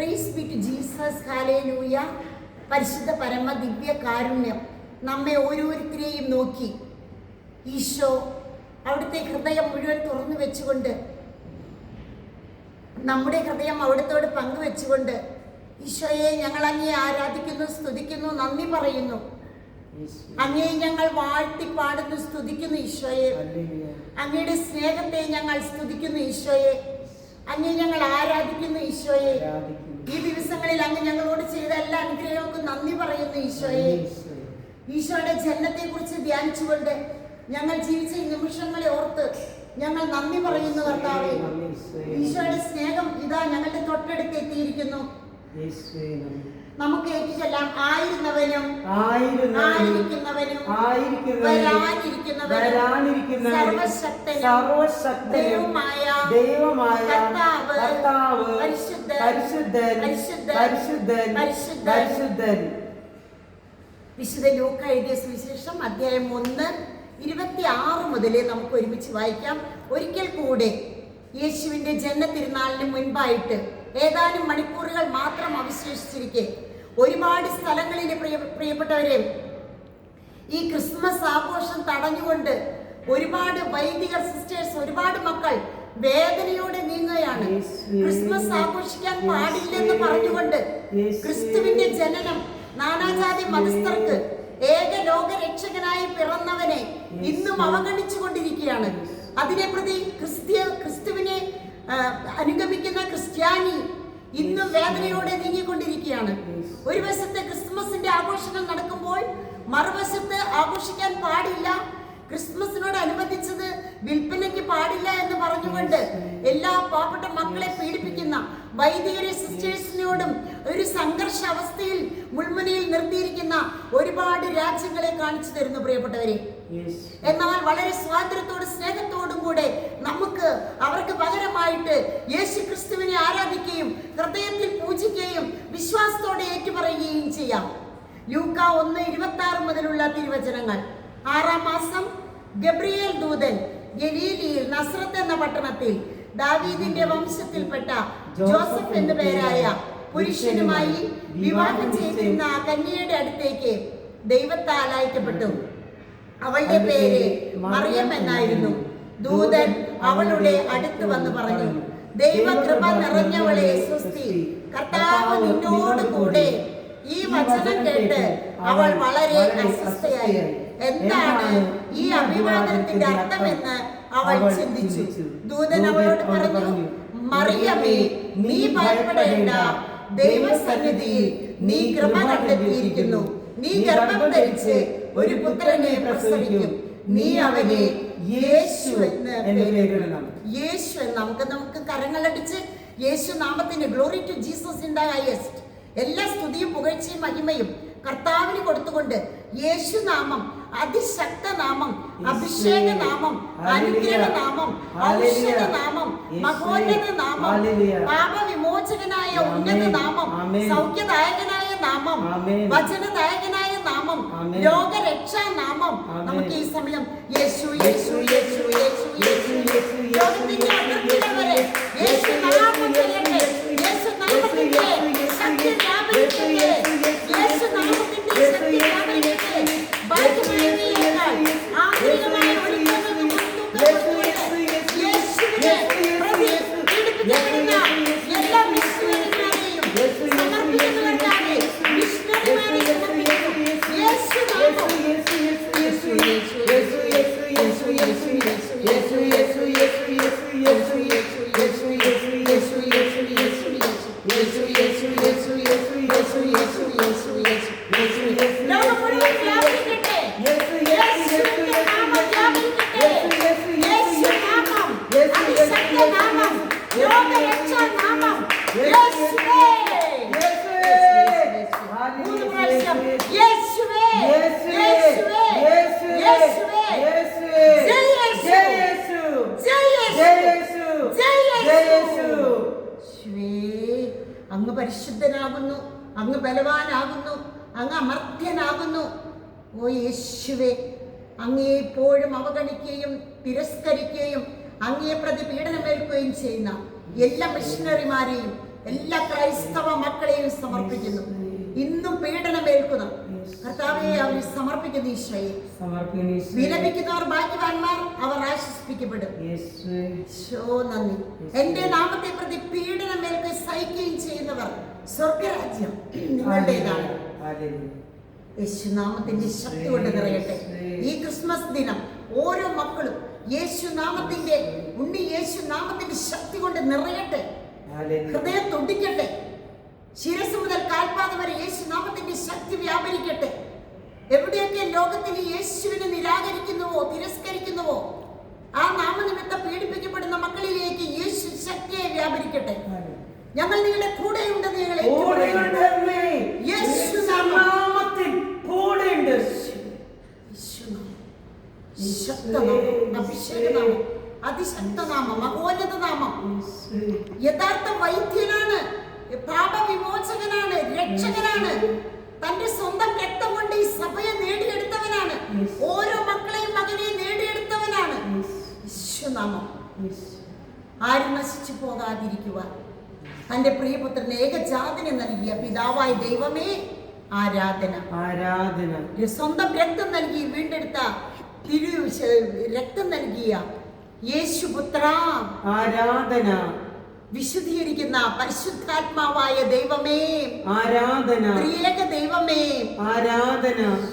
Price വിറ്റ് Jesus hallelujah പരിശുദ്ധ പരമ ദിവ്യ കാരുണ്യം നമ്മെ ഓരോരുത്തരെയും നോക്കി. ഈശോ അവിടുത്തെ ഹൃദയം മുഴുവൻ തുറന്നു വെച്ചുകൊണ്ട് നമ്മുടെ ഹൃദയം അവിടുത്തോട് പങ്കുവെച്ചുകൊണ്ട് ഈശോയെ ഞങ്ങൾ അങ്ങേ ആരാധിക്കുന്നു സ്തുതിക്കുന്നു നന്ദി പറയുന്നു. അങ്ങേ ഞങ്ങൾ വാഴ്ത്തി പാടുന്നു സ്തുതിക്കുന്നു ഈശോയെ. അങ്ങയുടെ സ്നേഹത്തെ ഞങ്ങൾ സ്തുതിക്കുന്നു ഈശോയെ. അങ്ങേ ഞങ്ങൾ ആരാധിക്കുന്നു ഈശോയെ. ഈ ദിവസങ്ങളിൽ അങ്ങ് ഞങ്ങളോട് ചെയ്ത എല്ലാ അനുഗ്രഹങ്ങൾക്കും നന്ദി പറയുന്നു ഈശോയെ. ഈശോയുടെ ജനനത്തെ കുറിച്ച് ധ്യാനിച്ചുകൊണ്ട് ഞങ്ങൾ ജീവിച്ച ഈ നിമിഷങ്ങളെ ഓർത്ത് ഞങ്ങൾ നന്ദി പറയുന്നു കർത്താവെ. ഈശോയുടെ സ്നേഹം ഇതാ ഞങ്ങളുടെ തൊട്ടടുത്ത് എത്തിയിരിക്കുന്നു. നമുക്ക് ഏറ്റുചെല്ലാം ആയിരുന്നവനും ആയിരിക്കുന്നവനും വരാനിരിക്കുന്നവനും ദൈവമായ ദൈവമായ കർത്താവ്, കർത്താവ് പരിശുദ്ധൻ, പരിശുദ്ധൻ പരിശുദ്ധൻ, പരിശുദ്ധൻ പരിശുദ്ധൻ. പരിശുദ്ധൻ വിശുദ്ധ ലോക എഴുതിയ സുവിശേഷം അധ്യായം ഒന്ന് ഇരുപത്തി ആറ് മുതലേ നമുക്ക് ഒരുമിച്ച് വായിക്കാം ഒരിക്കൽ കൂടെ യേശുവിന്റെ ജന്മ തിരുനാളിന് മുൻപായിട്ട് ഏതാനും മണിക്കൂറുകൾ മാത്രം അവശേഷിച്ചിരിക്കെ ഒരുപാട് സ്ഥലങ്ങളിൽ പ്രിയ പ്രിയപ്പെട്ടവരെ ഈ ക്രിസ്മസ് ആഘോഷം തടഞ്ഞുകൊണ്ട് ഒരുപാട് വൈദിക സിസ്റ്റേഴ്സ് ഒരുപാട് മക്കൾ വേദനയോടെ നീങ്ങുകയാണ്. ക്രിസ്മസ് ആഘോഷിക്കാൻ പാടില്ലെന്ന് പറഞ്ഞുകൊണ്ട് ക്രിസ്തുവിന്റെ ജനനം നാനാജാതി മതസ്ഥർക്ക് ഏക ലോകരക്ഷകനായി പിറന്നവനെ ഇന്നും അവഗണിച്ചു കൊണ്ടിരിക്കുകയാണ് അതിനെ പ്രതി ക്രിസ്ത്യ ക്രിസ്തുവിനെ അനുഗമിക്കുന്ന ക്രിസ്ത്യാനി ഇന്നും വേദനയോടെ നീങ്ങിക്കൊണ്ടിരിക്കുകയാണ്. ഒരു വശത്ത് ക്രിസ്മസിന്റെ ആഘോഷങ്ങൾ നടക്കുമ്പോൾ മറുവശത്ത് ആഘോഷിക്കാൻ പാടില്ല. ക്രിസ്മസിനോട് അനുബന്ധിച്ചത് വിൽപ്പനയ്ക്ക് പാടില്ല എന്ന് പറഞ്ഞുകൊണ്ട് എല്ലാ പാവപ്പെട്ട മക്കളെ പീഡിപ്പിക്കുന്ന വൈദികരെ സിസ്റ്റേഴ്സിനോടും ഒരു സംഘർഷ അവസ്ഥയിൽ മുൾമുനയിൽ നിർത്തിയിരിക്കുന്ന ഒരുപാട് രാജ്യങ്ങളെ കാണിച്ചു തരുന്നു പ്രിയപ്പെട്ടവരെ. എന്നാൽ വളരെ സ്വാതന്ത്ര്യത്തോടും സ്നേഹത്തോടും കൂടെ നമുക്ക് പകരമായിട്ട് യേശു ക്രിസ്തുവിനെ ആരാധിക്കുകയും ഹൃദയത്തിൽ പൂജിക്കുകയും വിശ്വാസത്തോടെ ഏറ്റുപറയുകയും ചെയ്യാം. ലൂക്ക ഒന്ന് ഇരുപത്തി ആറ് മുതലുള്ള തിരുവചനങ്ങൾ. ആറാം മാസം ഗബ്രിയേൽ ദൂതൻ ഗലീലിയിൽ നസ്രത്ത് എന്ന പട്ടണത്തിൽ ദാവീദിന്റെ വംശത്തിൽപ്പെട്ട ജോസഫ് എന്ന പേരായ പുരുഷനുമായി വിവാഹം ചെയ്തിരുന്ന കന്യയുടെ അടുത്തേക്ക് ദൈവത്താൽ അയക്കപ്പെട്ടു. അവളുടെ പേര് മറിയം എന്നായിരുന്നു. ദൂതൻ അവളുടെ അടുത്ത് വന്ന് പറഞ്ഞു ദൈവകൃപ നിറഞ്ഞവളെ സുസ്തി കർത്താവ് നിന്നോട് കൂടെ. ഈ വചനം കേട്ട് അവൾ വളരെ അസ്വസ്ഥയായി. എന്താണ് ഈ അഭിവാദനത്തിന്റെ അർത്ഥമെന്ന് അവൾ ചിന്തിച്ചു. ദൂതൻ അവളോട് പറഞ്ഞു മറിയമേ നീ ഭയപ്പെടേണ്ട. ദൈവസന്നിധിയിൽ നീ കൃപ കണ്ടെത്തിയിരിക്കുന്നു. നീ ഗർഭം ധരിച്ച് ഒരു പുത്രനെ പ്രസവിക്കും. നീ അവനെ യേശു എന്ന് പേരിടണം. യേശു എന്ന് നമുക്ക് നമുക്ക് കരങ്ങളടിച്ച് യേശു നാമത്തിന് glory to Jesus in the highest എല്ലാ സ്തുതിയും പുകഴ്ചയും മഹിമയും കർത്താവിന് കൊടുത്തുകൊണ്ട് യേശു നാമം അതിശക്ത നാമം അഭിഷേക നാമം അനുഗ്രഹ നാമം ഔഷധ നാമം മഹോന്നത നാമം. പാപവിമോചകനായ ഉന്നത നാമം സൗഖ്യദായകനായ നാമം വചനദായകനായ നാമം. Amen. നാമം. നമുക്ക് ഈ സമയം യേശു യേശു യേശു യേശു യേശു യേശു, ലോകത്തിന്റെ അതിർത്തികളെ Yes, sweetie. പരിശുദ്ധനാകുന്നു അങ്ങ് ബലവാനാകുന്നു അങ്ങ് അമർത്യനാകുന്നു. ഓ യേശുവേ അങ്ങയെ എപ്പോഴും അവഗണിക്കുകയും തിരസ്കരിക്കുകയും അങ്ങയെ പ്രതി പീഡനമേൽക്കുകയും ചെയ്യുന്ന എല്ലാ മിഷണറിമാരെയും എല്ലാ ക്രൈസ്തവ മക്കളെയും സമർപ്പിക്കുന്നു. ഇന്നും പീഡനമേൽക്കുന്നു കർത്താവെ അവർ സമർപ്പിക്കുന്നു ഈശോയെ. യേശുവേ. വിലപിക്കുന്നവർ ഭാഗ്യവാന്മാർ അവർ ആശ്വസിപ്പിക്കപ്പെടും. എന്റെ നാമത്തെ പ്രതി പീഡനമേൽക്ക് ചെയ്യുന്നവർ സ്വർഗരാജ്യം നിങ്ങളുടേതാണ്. യേശുനാമത്തിന്റെ ശക്തി കൊണ്ട് നിറയട്ടെ. ഈ ക്രിസ്മസ് ദിനം ഓരോ മക്കളും യേശുനാമത്തിന്റെ ഉണ്ണി യേശുനാമത്തിന്റെ ശക്തി കൊണ്ട് നിറയട്ടെ. ഹൃദയം തൊട്ടിക്കട്ടെ ശിരസ് മുതൽ കാൽപാദം വരെ യേശുനാമത്തിന്റെ ശക്തി വ്യാപരിക്കട്ടെ. എവിടെയൊക്കെ ലോകത്തിൽ യേശുവിനെ നിരാകരിക്കുന്നുവോ തിരസ്കരിക്കുന്നുവോ ആ നാമനിമിത്തം പീഡിപ്പിക്കപ്പെടുന്ന മക്കളിലേക്ക് യേശു ശക്തിയെ വ്യാപരിക്കട്ടെ ഹല്ലേലൂയ. ഞങ്ങൾ നിങ്ങളുടെ കൂടെ ഉണ്ട് നിങ്ങളെ കൂടെയുണ്ട് അതിശക്തനാമം മഹോന്നത നാമം. യഥാർത്ഥ വൈദ്യനാണ്. പാപവിമോചകനാണ്. രക്ഷകനാണ്. തന്റെ സ്വന്തം രക്തം കൊണ്ട് ഈ സഭയെ നേടിയെടുത്തവനാണ്. ഓരോ മക്കളെയും മകനെയും നേടിയെടുത്തവനാണ്. വിശ്വനാമം. ആരും നശിച്ചു പോകാതിരിക്കുവാൻ. തന്റെ പ്രിയപുത്രൻ ഏകജാതനെ നൽകിയ പിതാവായ ദൈവമേ ആരാധന. ആരാധന. സ്വന്തം രക്തം നൽകി വീണ്ടെടുത്ത തിരു രക്തം നൽകിയ യേശുപുത്ര. ആരാധന. വിശുദ്ധീകരിക്കുന്ന പരിശുദ്ധാത്മാവായ ദൈവമേ ആരാധന. ത്രിയേക ദൈവമേ. ആരാധന.